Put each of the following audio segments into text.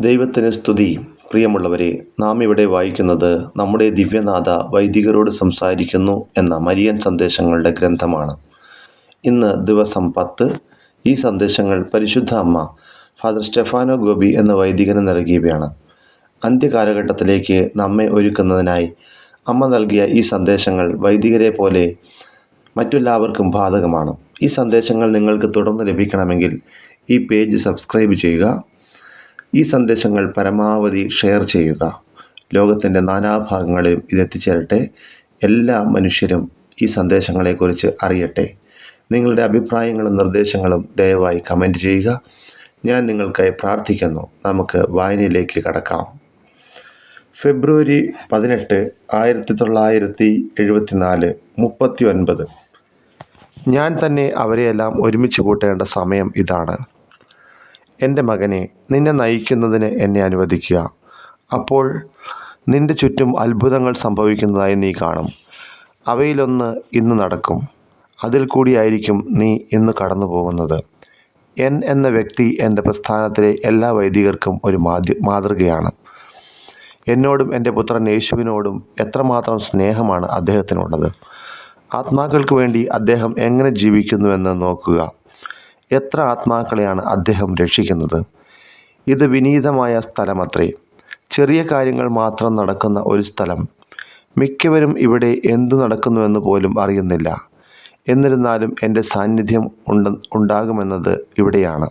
ദൈവത്തിന് സ്തുതി. പ്രിയമുള്ളവരെ നാം ഇവിടെ വായിക്കുന്നത് നമ്മുടെ ദിവ്യനാഥ വൈദികരോട് സംസാരിക്കുന്നു എന്ന മരിയൻ സന്ദേശങ്ങളുടെ ഗ്രന്ഥമാണ്. ഇന്ന് ദിവസം പത്ത്. ഈ സന്ദേശങ്ങൾ പരിശുദ്ധ അമ്മ ഫാദർ സ്റ്റെഫാനോ ഗോപി എന്ന വൈദികന് നൽകിയവയാണ്. അന്ത്യകാലഘട്ടത്തിലേക്ക് നമ്മെ ഒരുക്കുന്നതിനായി അമ്മ നൽകിയ ഈ സന്ദേശങ്ങൾ വൈദികരെ പോലെ മറ്റെല്ലാവർക്കും ബാധകമാണ്. ഈ സന്ദേശങ്ങൾ നിങ്ങൾക്ക് തുടർന്ന് ലഭിക്കണമെങ്കിൽ ഈ പേജ് സബ്സ്ക്രൈബ് ചെയ്യുക. ഈ സന്ദേശങ്ങൾ പരമാവധി ഷെയർ ചെയ്യുക. ലോകത്തിന്റെ നാനാഭാഗങ്ങളിലും ഇതെത്തിച്ചേരട്ടെ എല്ലാ മനുഷ്യരും ഈ സന്ദേശങ്ങളെക്കുറിച്ച് അറിയട്ടെ. നിങ്ങളുടെ അഭിപ്രായങ്ങളും നിർദ്ദേശങ്ങളും ദയവായി കമന്റ് ചെയ്യുക. ഞാൻ നിങ്ങൾക്കായി പ്രാർത്ഥിക്കുന്നു. നമുക്ക് വായനയിലേക്ക് കടക്കാം. ഫെബ്രുവരി പതിനെട്ട് ആയിരത്തി തൊള്ളായിരത്തി എഴുപത്തിനാല് മുപ്പത്തി ഒൻപത് ഞാൻ തന്നെ അവരെയെല്ലാം ഒരുമിച്ച് കൂട്ടേണ്ട സമയം ഇതാണ്. എന്റെ മകനെ നിന്നെ നയിക്കുന്നതിന് എന്നെ അനുവദിക്കുക. അപ്പോൾ നിന്റെ ചുറ്റും അത്ഭുതങ്ങൾ സംഭവിക്കുന്നതായി നീ കാണും. അവയിലൊന്ന് ഇന്ന് നടക്കും. അതിൽ കൂടിയായിരിക്കും നീ ഇന്ന് കടന്നു പോകുന്നത് എൻ എന്ന വ്യക്തി എന്റെ പ്രസ്ഥാനത്തിലെ എല്ലാ വൈദികർക്കും ഒരു മാതൃ മാതൃകയാണ്. എന്നോടും എന്റെ പുത്രൻ യേശുവിനോടും എത്രമാത്രം സ്നേഹമാണ് അദ്ദേഹത്തിനുള്ളത്. ആത്മാക്കൾക്ക് വേണ്ടി അദ്ദേഹം എങ്ങനെ ജീവിക്കുന്നുവെന്ന് നോക്കുക. എത്ര ആത്മാക്കളെയാണ് അദ്ദേഹം രക്ഷിക്കുന്നത്? ഇത് വിനീതമായ സ്ഥലമത്രേ. ചെറിയ കാര്യങ്ങൾ മാത്രം നടക്കുന്ന ഒരു സ്ഥലം. മിക്കവരും ഇവിടെ എന്തു നടക്കുന്നുവെന്ന് പോലും അറിയുന്നില്ല. എന്നിരുന്നാലും എന്റെ സാന്നിധ്യം ഉണ്ട ഉണ്ടാകുമെന്നത് ഇവിടെയാണ്.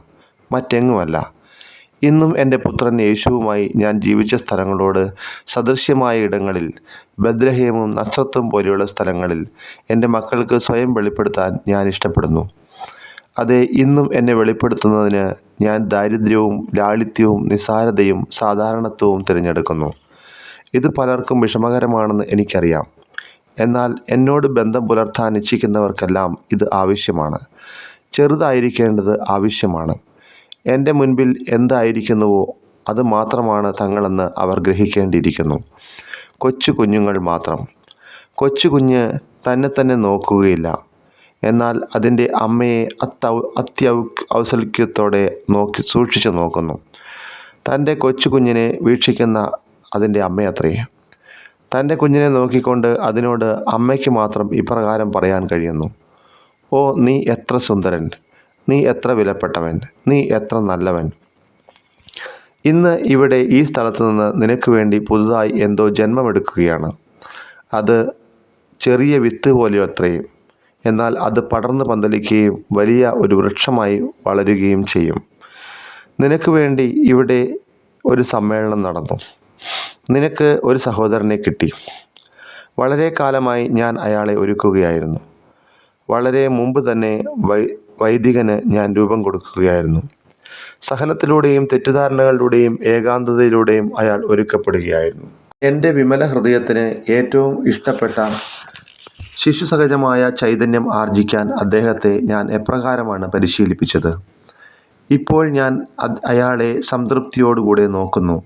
മറ്റെങ്ങുമല്ല. ഇന്നും എന്റെ പുത്രൻ യേശുവുമായി ഞാൻ ജീവിച്ച സ്ഥലങ്ങളോട് സദൃശ്യമായ ഇടങ്ങളിൽ ബദ്രഹേമും നസ്രത്തും പോലെയുള്ള സ്ഥലങ്ങളിൽ എന്റെ മക്കൾക്ക് സ്വയം വെളിപ്പെടുത്താൻ ഞാൻ ഇഷ്ടപ്പെടുന്നു. അതെ ഇന്നും എന്നെ വെളിപ്പെടുത്തുന്നതിന് ഞാൻ ദാരിദ്ര്യവും ലാളിത്യവും നിസ്സാരതയും സാധാരണത്വവും തിരഞ്ഞെടുക്കുന്നു. ഇത് പലർക്കും വിഷമകരമാണെന്ന് എനിക്കറിയാം. എന്നാൽ എന്നോട് ബന്ധം പുലർത്താൻ ഇച്ഛിക്കുന്നവർക്കെല്ലാം ഇത് ആവശ്യമാണ്. ചെറുതായിരിക്കേണ്ടത് ആവശ്യമാണ്. എന്റെ മുൻപിൽ എന്തായിരിക്കുന്നുവോ അത് മാത്രമാണ് തങ്ങളെന്ന് അവർ ഗ്രഹിക്കേണ്ടിയിരിക്കുന്നു. കൊച്ചു കുഞ്ഞുങ്ങൾ മാത്രം. കൊച്ചു കുഞ്ഞ് തന്നെ തന്നെ നോക്കുകയില്ല. എന്നാൽ അതിന്റെ അമ്മയെ അത്തൗ അത്യൗ ഔസൽക്യത്തോടെ നോക്കി സൂക്ഷിച്ചു നോക്കുന്നു. തന്റെ കൊച്ചു കുഞ്ഞിനെ വീക്ഷിക്കുന്ന അതിന്റെ അമ്മയത്രേ തന്റെ കുഞ്ഞിനെ നോക്കിക്കൊണ്ട് അതിനോട് അമ്മയ്ക്ക് മാത്രം ഇപ്രകാരം പറയാൻ കഴിയുന്നു. ഓ നീ എത്ര സുന്ദരൻ. നീ എത്ര വിലപ്പെട്ടവൻ. നീ എത്ര നല്ലവൻ. ഇന്ന് ഇവിടെ ഈ സ്ഥലത്ത് നിന്ന് നിനക്ക് വേണ്ടി പുതുതായി എന്തോ ജന്മമെടുക്കുകയാണ്. അത് ചെറിയ വിത്ത് പോലെയോ അത്രയും എന്നാൽ അത് പടർന്നു പന്തലിക്കുകയും വലിയ ഒരു വൃക്ഷമായി വളരുകയും ചെയ്യും. നിനക്ക് വേണ്ടി ഇവിടെ ഒരു സമ്മേളനം നടന്നു. നിനക്ക് ഒരു സഹോദരനെ കിട്ടി. വളരെ കാലമായി ഞാൻ അയാളെ ഒരുക്കുകയായിരുന്നു. വളരെ മുമ്പ് തന്നെ വൈ വൈദികന് ഞാൻ രൂപം കൊടുക്കുകയായിരുന്നു. സഹനത്തിലൂടെയും തെറ്റിദ്ധാരണകളിലൂടെയും ഏകാന്തതയിലൂടെയും അയാൾ ഒരുക്കപ്പെടുകയായിരുന്നു. എന്റെ വിമല ഹൃദയത്തിന് ഏറ്റവും ഇഷ്ടപ്പെട്ട ശിശുസഹജമായ ചൈതന്യം ആർജിക്കാൻ അദ്ദേഹത്തെ ഞാൻ എപ്രകാരമാണ് പരിശീലിപ്പിച്ചത്? ഇപ്പോൾ ഞാൻ അയാളെ സംതൃപ്തിയോടുകൂടെ നോക്കുന്നു.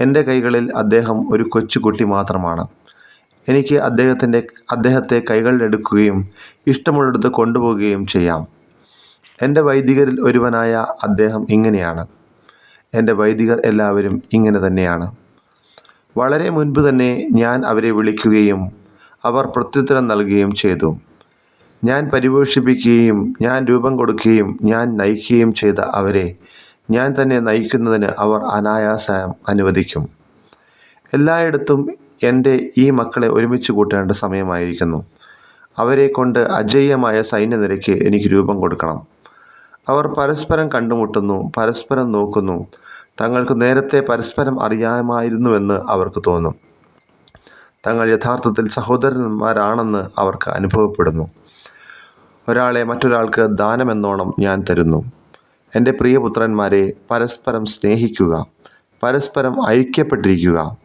എന്റെ കൈകളിൽ അദ്ദേഹം ഒരു കൊച്ചുകുട്ടി മാത്രമാണ്. എനിക്ക് അദ്ദേഹത്തിന്റെ അദ്ദേഹത്തെ കൈകളിലെടുക്കുകയും ഇഷ്ടമുള്ളിടത്ത് കൊണ്ടുപോകുകയും ചെയ്യാം. എന്റെ വൈദികരിൽ ഒരുവനായ അദ്ദേഹം ഇങ്ങനെയാണ്. എന്റെ വൈദികർ എല്ലാവരും ഇങ്ങനെ തന്നെയാണ്. വളരെ മുൻപ് തന്നെ ഞാൻ അവരെ വിളിക്കുകയും അവർ പ്രത്യുത്തരം നൽകുകയും ചെയ്തു. ഞാൻ പരിപോഷിപ്പിക്കുകയും ഞാൻ രൂപം കൊടുക്കുകയും ഞാൻ നയിക്കുകയും ചെയ്ത അവരെ ഞാൻ തന്നെ നയിക്കുന്നതിന് അവർ അനായാസം അനുവദിക്കും. എല്ലായിടത്തും എന്റെ ഈ മക്കളെ ഒരുമിച്ച് കൂട്ടേണ്ട സമയമായിരിക്കുന്നു. അവരെ കൊണ്ട് അജയ്യമായ സൈന്യനിരയ്ക്ക് എനിക്ക് രൂപം കൊടുക്കണം. അവർ പരസ്പരം കണ്ടുമുട്ടുന്നു പരസ്പരം നോക്കുന്നു. തങ്ങൾക്ക് നേരത്തെ പരസ്പരം അറിയാമായിരുന്നുവെന്ന് അവർക്ക് തോന്നും. തങ്ങൾ യഥാർത്ഥത്തിൽ സഹോദരന്മാരാണെന്ന് അവർക്ക് അനുഭവപ്പെടുന്നു. ഒരാളെ മറ്റൊരാൾക്ക് ദാനമെന്നോണം ഞാൻ തരുന്നു. എന്റെ പ്രിയപുത്രന്മാരെ പരസ്പരം സ്നേഹിക്കുക പരസ്പരം ഐക്യപ്പെട്ടിരിക്കുക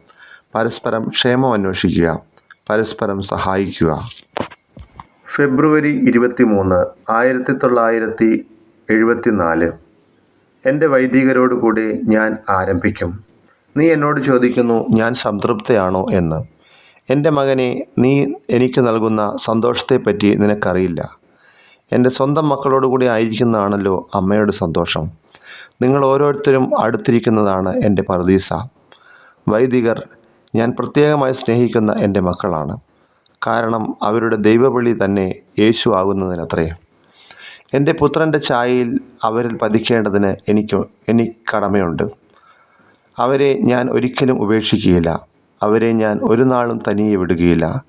പരസ്പരം ക്ഷേമം അന്വേഷിക്കുക പരസ്പരം സഹായിക്കുക. ഫെബ്രുവരി ഇരുപത്തി മൂന്ന് ആയിരത്തി തൊള്ളായിരത്തി എഴുപത്തി നാല് എന്റെ വൈദികരോട് കൂടി ഞാൻ ആരംഭിക്കും. നീ എന്നോട് ചോദിക്കുന്നു ഞാൻ സംതൃപ്തയാണോ എന്ന്. എന്റെ മകനെ നീ എനിക്ക് നൽകുന്ന സന്തോഷത്തെപ്പറ്റി നിനക്കറിയില്ല. എന്റെ സ്വന്തം മക്കളോടുകൂടി ആയിരിക്കുന്നതാണല്ലോ അമ്മയുടെ സന്തോഷം. നിങ്ങൾ ഓരോരുത്തരും അടുത്തിരിക്കുന്നതാണ് എന്റെ പർദീസ വൈദികർ ഞാൻ പ്രത്യേകമായി സ്നേഹിക്കുന്ന എന്റെ മക്കളാണ്. കാരണം അവരുടെ ദൈവവിളി തന്നെ യേശു ആകുന്നതിനത്രേ. എന്റെ പുത്രന്റെ ചായയിൽ അവരിൽ പതിക്കേണ്ടതിന് എനിക്ക് എനിക്ക് കടമയുണ്ട് അവരെ ഞാൻ ഒരിക്കലും ഉപേക്ഷിക്കുകയില്ല. അവരെ ഞാൻ ഒരു നാളും തനിയെ വിടുകയില്ല.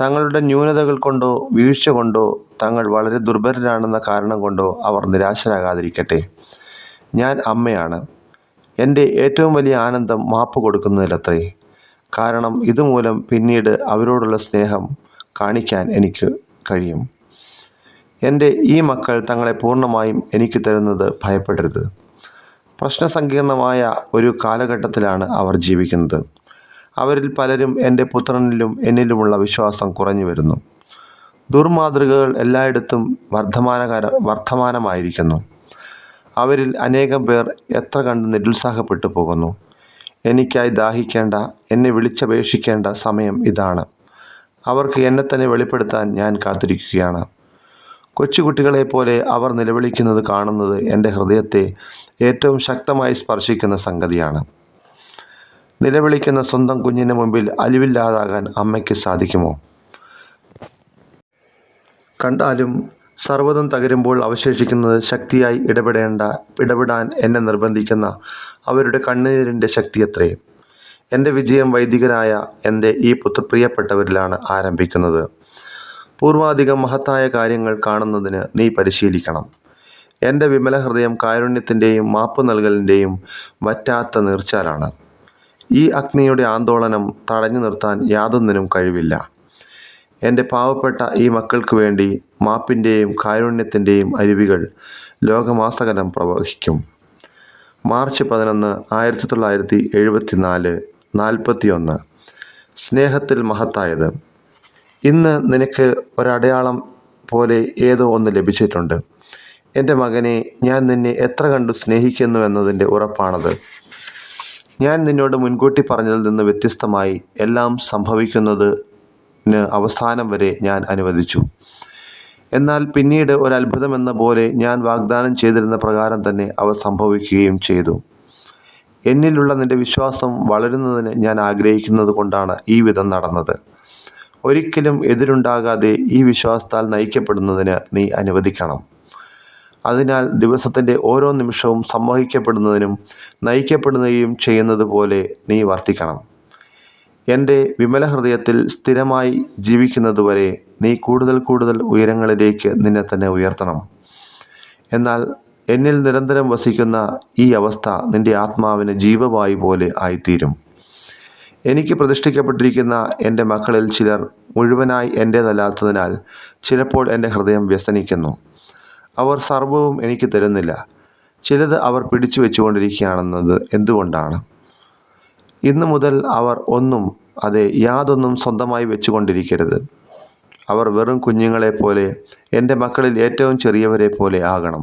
തങ്ങളുടെ ന്യൂനതകൾ കൊണ്ടോ വീഴ്ച കൊണ്ടോ തങ്ങൾ വളരെ ദുർബലരാണെന്ന കാരണം കൊണ്ടോ അവർ നിരാശരാകാതിരിക്കട്ടെ. ഞാൻ അമ്മയാണ്. എന്റെ ഏറ്റവും വലിയ ആനന്ദം മാപ്പ് കൊടുക്കുന്നതിലത്രേ. കാരണം ഇതുമൂലം പിന്നീട് അവരോടുള്ള സ്നേഹം കാണിക്കാൻ എനിക്ക് കഴിയും. എന്റെ ഈ മക്കൾ തങ്ങളെ പൂർണമായും എനിക്ക് തരുന്നത് ഭയപ്പെടരുത്. പ്രശ്നസങ്കീർണമായ ഒരു കാലഘട്ടത്തിലാണ് അവർ ജീവിക്കുന്നത്. അവരിൽ പലരും എന്റെ പുത്രനിലും എന്നിലുമുള്ള വിശ്വാസം കുറഞ്ഞു വരുന്നു. ദുർമാതൃകകൾ എല്ലായിടത്തും വർദ്ധമാനകര വർദ്ധമാനമായിരിക്കുന്നു. അവരിൽ അനേകം പേർ എത്ര കണ്ട് നിരുത്സാഹപ്പെട്ടു പോകുന്നു. എനിക്കായി ദാഹിക്കേണ്ട എന്നെ വിളിച്ചപേക്ഷിക്കേണ്ട സമയം ഇതാണ്. അവർക്ക് എന്നെ തന്നെ വെളിപ്പെടുത്താൻ ഞാൻ കാത്തിരിക്കുകയാണ്. കൊച്ചുകുട്ടികളെ പോലെ അവർ നിലവിളിക്കുന്നത് കാണുന്നത് എന്റെ ഹൃദയത്തെ ഏറ്റവും ശക്തമായി സ്പർശിക്കുന്ന സംഗതിയാണ്. നിലവിളിക്കുന്ന സ്വന്തം കുഞ്ഞിന് മുമ്പിൽ അലിവില്ലാതാകാൻ അമ്മയ്ക്ക് സാധിക്കുമോ? കണ്ടാലും സർവതും തകരുമ്പോൾ അവശേഷിക്കുന്നത് ശക്തിയായി ഇടപെടേണ്ട ഇടപെടാൻ എന്നെ നിർബന്ധിക്കുന്ന അവരുടെ കണ്ണീരിന്റെ ശക്തി അത്രയും എന്റെ വിജയം വൈദികരായ എന്റെ ഈ പുത്രപ്രിയപ്പെട്ടവരിലാണ് ആരംഭിക്കുന്നത്. പൂർവാധികം മഹത്തായ കാര്യങ്ങൾ കാണുന്നതിന് നീ പരിശീലിക്കണം. എന്റെ വിമല ഹൃദയം കാരുണ്യത്തിന്റെയും മാപ്പ് നൽകലിന്റെയും വറ്റാത്ത നീർച്ചാലാണ്. ഈ അഗ്നിയുടെ ആന്തോളനം തടഞ്ഞു നിർത്താൻ യാതൊന്നിനും കഴിവില്ല. എന്റെ പാവപ്പെട്ട ഈ മക്കൾക്ക് വേണ്ടി മാപ്പിന്റെയും കാരുണ്യത്തിന്റെയും അരുവികൾ ലോകമാസകലം പ്രവഹിക്കും. മാർച്ച് പതിനൊന്ന് ആയിരത്തി തൊള്ളായിരത്തി എഴുപത്തി നാല് നാൽപ്പത്തിയൊന്ന്. സ്നേഹത്തിൽ മഹത്തായത്. ഇന്ന് നിനക്ക് ഒരടയാളം പോലെ ഏതോ ഒന്ന് ലഭിച്ചിട്ടുണ്ട്. എന്റെ മകനെ ഞാൻ നിന്നെ എത്ര കണ്ടു സ്നേഹിക്കുന്നു എന്നതിന്റെ ഉറപ്പാണത്. ഞാൻ നിന്നോട് മുൻകൂട്ടി പറഞ്ഞതിൽ നിന്ന് വ്യത്യസ്തമായി എല്ലാം സംഭവിക്കുന്നതിന് അവസാനം വരെ ഞാൻ അനുവദിച്ചു. എന്നാൽ പിന്നീട് ഒരു ഒരത്ഭുതമെന്ന പോലെ ഞാൻ വാഗ്ദാനം ചെയ്തിരുന്ന പ്രകാരം തന്നെ അവ സംഭവിക്കുകയും ചെയ്തു. എന്നിലുള്ള നിന്റെ വിശ്വാസം വളരുന്നതിന് ഞാൻ ആഗ്രഹിക്കുന്നത് കൊണ്ടാണ് ഈ വിധം നടന്നത്. ഒരിക്കലും എതിരുണ്ടാകാതെ ഈ വിശ്വാസത്താൽ നയിക്കപ്പെടുന്നതിന് നീ അനുവദിക്കണം. അതിനാൽ ദിവസത്തിന്റെ ഓരോ നിമിഷവും സംവഹിക്കപ്പെടുന്നതിനും നയിക്കപ്പെടുകയും ചെയ്യുന്നത് പോലെ നീ വർത്തിക്കണം. എന്റെ വിമല ഹൃദയത്തിൽ സ്ഥിരമായി ജീവിക്കുന്നതുവരെ നീ കൂടുതൽ കൂടുതൽ ഉയരങ്ങളിലേക്ക് നിന്നെ തന്നെ ഉയർത്തണം. എന്നാൽ എന്നിൽ നിരന്തരം വസിക്കുന്ന ഈ അവസ്ഥ നിന്റെ ആത്മാവിന് ജീവവായു പോലെ ആയിത്തീരും. എനിക്ക് പ്രതിഷ്ഠിക്കപ്പെട്ടിരിക്കുന്ന എന്റെ മക്കളിൽ ചിലർ മുഴുവനായി എന്റേതല്ലാത്തതിനാൽ ചിലപ്പോൾ എന്റെ ഹൃദയം വ്യസനിക്കുന്നു. അവർ സർവവും എനിക്ക് തരുന്നില്ല. ചിലത് അവർ പിടിച്ചു വെച്ചുകൊണ്ടിരിക്കുകയാണെന്നത് എന്തുകൊണ്ടാണ്? ഇന്നു മുതൽ അവർ ഒന്നും അതെ യാതൊന്നും സ്വന്തമായി വെച്ചുകൊണ്ടിരിക്കരുത്. അവർ വെറും കുഞ്ഞുങ്ങളെ പോലെ എന്റെ മക്കളിൽ ഏറ്റവും ചെറിയവരെ പോലെ ആകണം.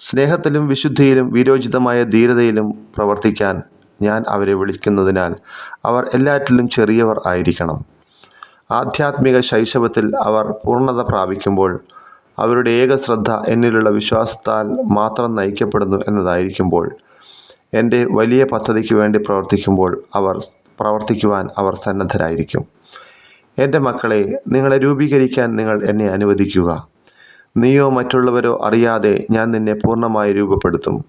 സ്നേഹത്തിലും വിശുദ്ധിയിലും വിരോചിതമായ ധീരതയിലും പ്രവർത്തിക്കാൻ ഞാൻ അവരെ വിളിക്കുന്നതിനാൽ അവർ എല്ലാറ്റിലും ചെറിയവർ ആയിരിക്കണം. ആധ്യാത്മിക ശൈശവത്തിൽ അവർ പൂർണത പ്രാപിക്കുമ്പോൾ അവരുടെ ഏക ശ്രദ്ധ എന്നിലുള്ള വിശ്വാസത്താൽ മാത്രം നയിക്കപ്പെടുന്നു എന്നതായിരിക്കുമ്പോൾ എന്റെ വലിയ പദ്ധതിക്ക് വേണ്ടി പ്രവർത്തിക്കുമ്പോൾ അവർ പ്രവർത്തിക്കുവാൻ അവർ സന്നദ്ധരായിരിക്കും. എന്റെ മക്കളെ നിങ്ങളെ രൂപീകരിക്കാൻ നിങ്ങൾ എന്നെ അനുവദിക്കുക. നീയോ മറ്റുള്ളവരോ അറിയാതെ ഞാൻ നിന്നെ പൂർണമായി രൂപപ്പെടുത്തും.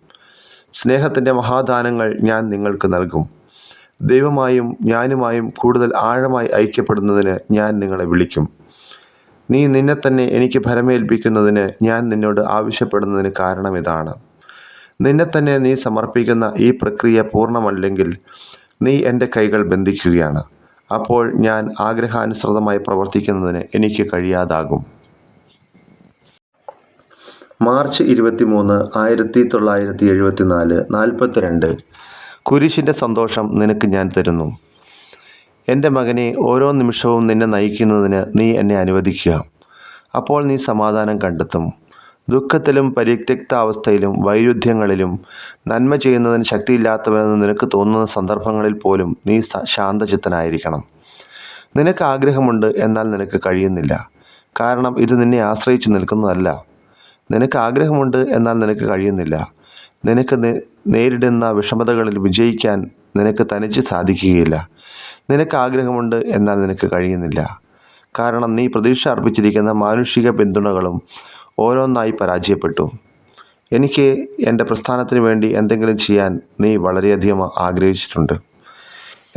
സ്നേഹത്തിന്റെ മഹാദാനങ്ങൾ ഞാൻ നിങ്ങൾക്ക് നൽകും. ദൈവമായും ഞാനുമായും കൂടുതൽ ആഴമായി ഐക്യപ്പെടുന്നതിന് ഞാൻ നിങ്ങളെ വിളിക്കും. നീ നിന്നെ തന്നെ എനിക്ക് ഭരമേൽപ്പിക്കുന്നതിന് ഞാൻ നിന്നോട് ആവശ്യപ്പെടുന്നതിന് കാരണം ഇതാണ്. നിന്നെ തന്നെ നീ സമർപ്പിക്കുന്ന ഈ പ്രക്രിയ പൂർണമല്ലെങ്കിൽ നീ എന്റെ കൈകൾ ബന്ധിക്കുകയാണ്. അപ്പോൾ ഞാൻ ആഗ്രഹാനുസൃതമായി പ്രവർത്തിക്കുന്നതിന് എനിക്ക് കഴിയാതാകും. മാർച്ച് ഇരുപത്തി മൂന്ന് ആയിരത്തി തൊള്ളായിരത്തി എഴുപത്തി നാല് നാൽപ്പത്തിരണ്ട് കുരിശിന്റെ സന്തോഷം നിനക്ക് ഞാൻ തരുന്നു. എന്റെ മകനെ ഓരോ നിമിഷവും നിന്നെ നയിക്കുന്നതിന് നീ എന്നെ അനുവദിക്കുക. അപ്പോൾ നീ സമാധാനം കണ്ടെത്തും. ദുഃഖത്തിലും പരിത്യക്താവസ്ഥയിലും വൈരുദ്ധ്യങ്ങളിലും നന്മ ചെയ്യുന്നതിന് ശക്തിയില്ലാത്തവനെന്ന് നിനക്ക് തോന്നുന്ന സന്ദർഭങ്ങളിൽ പോലും നീ ശാന്തചിത്തനായിരിക്കണം. നിനക്ക് ആഗ്രഹമുണ്ട് എന്നാൽ നിനക്ക് കഴിയുന്നില്ല. കാരണം ഇത് നിന്നെ ആശ്രയിച്ചു നിൽക്കുന്നതല്ല. നിനക്ക് ആഗ്രഹമുണ്ട് എന്നാൽ നിനക്ക് കഴിയുന്നില്ല. നിനക്ക് നേരിടുന്ന വിഷമതകളിൽ വിജയിക്കാൻ നിനക്ക് തനിച്ച് സാധിക്കുകയില്ല. നിനക്ക് ആഗ്രഹമുണ്ട് എന്നാൽ നിനക്ക് കഴിയുന്നില്ല. കാരണം നീ പ്രതീക്ഷ അർപ്പിച്ചിരിക്കുന്ന മാനുഷിക പിന്തുണകളും ഓരോന്നായി പരാജയപ്പെട്ടു. എനിക്ക് എന്റെ പ്രസ്ഥാനത്തിന് വേണ്ടി എന്തെങ്കിലും ചെയ്യാൻ നീ വളരെയധികം ആഗ്രഹിച്ചിട്ടുണ്ട്.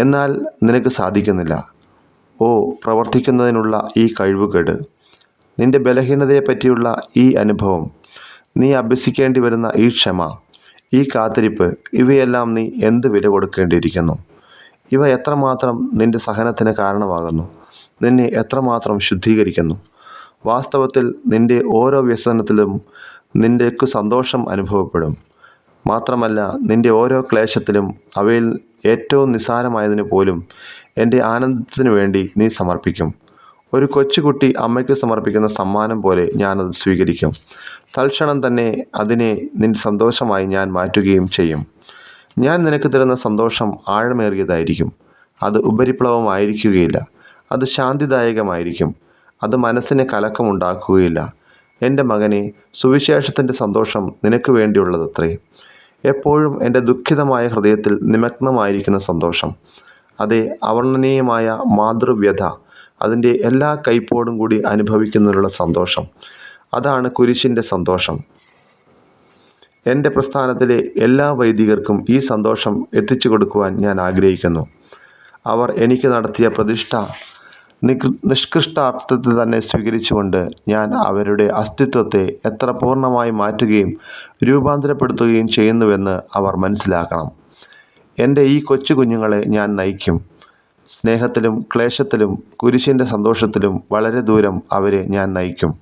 എന്നാൽ നിനക്ക് സാധിക്കുന്നില്ല. ഓ പ്രവർത്തിക്കുന്നതിനുള്ള ഈ കഴിവുകേട് നിന്റെ ബലഹീനതയെപ്പറ്റിയുള്ള ഈ അനുഭവം നീ അഭ്യസിക്കേണ്ടി വരുന്ന ഈ ക്ഷമ ഈ കാത്തിരിപ്പ് ഇവയെല്ലാം നീ എന്ത് വില കൊടുക്കേണ്ടിയിരിക്കുന്നു? ഇവ എത്രമാത്രം നിന്റെ സഹനത്തിന് കാരണമാകുന്നു? നിന്നെ എത്രമാത്രം ശുദ്ധീകരിക്കുന്നു? വാസ്തവത്തിൽ നിന്റെ ഓരോ വ്യസനത്തിലും നിന്റെക്ക് സന്തോഷം അനുഭവപ്പെടും. മാത്രമല്ല നിന്റെ ഓരോ ക്ലേശത്തിലും അവയിൽ ഏറ്റവും നിസ്സാരമായതിനു പോലും എന്റെ ആനന്ദത്തിനു വേണ്ടി നീ സമർപ്പിക്കും. ഒരു കൊച്ചുകുട്ടി അമ്മയ്ക്ക് സമർപ്പിക്കുന്ന സമ്മാനം പോലെ ഞാനത് സ്വീകരിക്കും. തൽക്ഷണം തന്നെ അതിനെ നിന്റെ സന്തോഷമായി ഞാൻ മാറ്റുകയും ചെയ്യും. ഞാൻ നിനക്ക് തരുന്ന സന്തോഷം ആഴമേറിയതായിരിക്കും. അത് ഉപരിപ്ലവമായിരിക്കുകയില്ല. അത് ശാന്തിദായകമായിരിക്കും. അത് മനസ്സിന് കലക്കമുണ്ടാക്കുകയില്ല. എന്റെ മകനെ സുവിശേഷത്തിന്റെ സന്തോഷം നിനക്ക് വേണ്ടിയുള്ളതത്രേ. എപ്പോഴും എന്റെ ദുഃഖിതമായ ഹൃദയത്തിൽ നിമഗ്നമായിരിക്കുന്ന സന്തോഷം. അതേ അവർണനീയമായ മാതൃവ്യഥ അതിന്റെ എല്ലാ കൈപ്പോടും കൂടി അനുഭവിക്കുന്നതിനുള്ള സന്തോഷം. അതാണ് കുരിശിന്റെ സന്തോഷം. എന്റെ പ്രസ്ഥാനത്തിലെ എല്ലാ വൈദികർക്കും ഈ സന്തോഷം എത്തിച്ചു കൊടുക്കുവാൻ ഞാൻ ആഗ്രഹിക്കുന്നു. അവർ എനിക്ക് നടത്തിയ പ്രതിഷ്ഠ നിഷ്കൃഷ്ടാർത്ഥത്തെ തന്നെ സ്വീകരിച്ചുകൊണ്ട് ഞാൻ അവരുടെ അസ്തിത്വത്തെ എത്ര പൂർണമായി മാറ്റുകയും രൂപാന്തരപ്പെടുത്തുകയും ചെയ്യുന്നുവെന്ന് അവർ മനസ്സിലാക്കണം. എന്റെ ഈ കൊച്ചു കുഞ്ഞുങ്ങളെ ഞാൻ നയിക്കും. സ്നേഹത്തിലും ക്ലേശത്തിലും കുരിശിന്റെ സന്തോഷത്തിലും വളരെ ദൂരം അവരെ ഞാൻ നയിക്കും.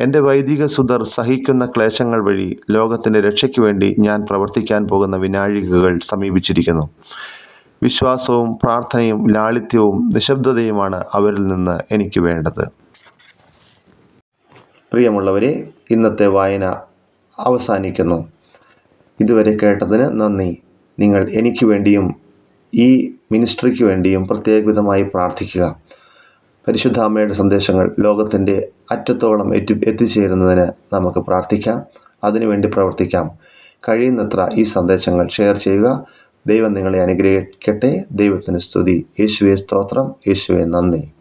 എന്റെ വൈദിക സുതർ സഹിക്കുന്ന ക്ലേശങ്ങൾ വഴി ലോകത്തിന്റെ രക്ഷയ്ക്ക് വേണ്ടി ഞാൻ പ്രവർത്തിക്കാൻ പോകുന്ന വിനാഴികകൾ സമീപിച്ചിരിക്കുന്നു. വിശ്വാസവും പ്രാർത്ഥനയും ലാളിത്യവും നിശബ്ദതയുമാണ് അവരിൽ നിന്ന് എനിക്ക് വേണ്ടത്. പ്രിയമുള്ളവരെ ഇന്നത്തെ വായന അവസാനിക്കുന്നു. ഇതുവരെ കേട്ടതിന് നന്ദി. നിങ്ങൾ എനിക്ക് വേണ്ടിയും ഈ മിനിസ്ട്രിക്ക് വേണ്ടിയും പ്രത്യേകവിധമായി പ്രാർത്ഥിക്കുക. പരിശുദ്ധ അമ്മയുടെ സന്ദേശങ്ങൾ ലോകത്തിന്റെ അറ്റത്തോളം എത്തി എത്തിച്ചേരുന്നതിന് നമുക്ക് പ്രാർത്ഥിക്കാം. അതിനുവേണ്ടി പ്രവർത്തിക്കാം. കഴിയുന്നത്ര ഈ സന്ദേശങ്ങൾ ഷെയർ ചെയ്യുക. ദൈവം നിങ്ങളെ അനുഗ്രഹിക്കട്ടെ. ദൈവത്തിന് സ്തുതി. യേശുവെ സ്തോത്രം. യേശുവെ നന്ദി.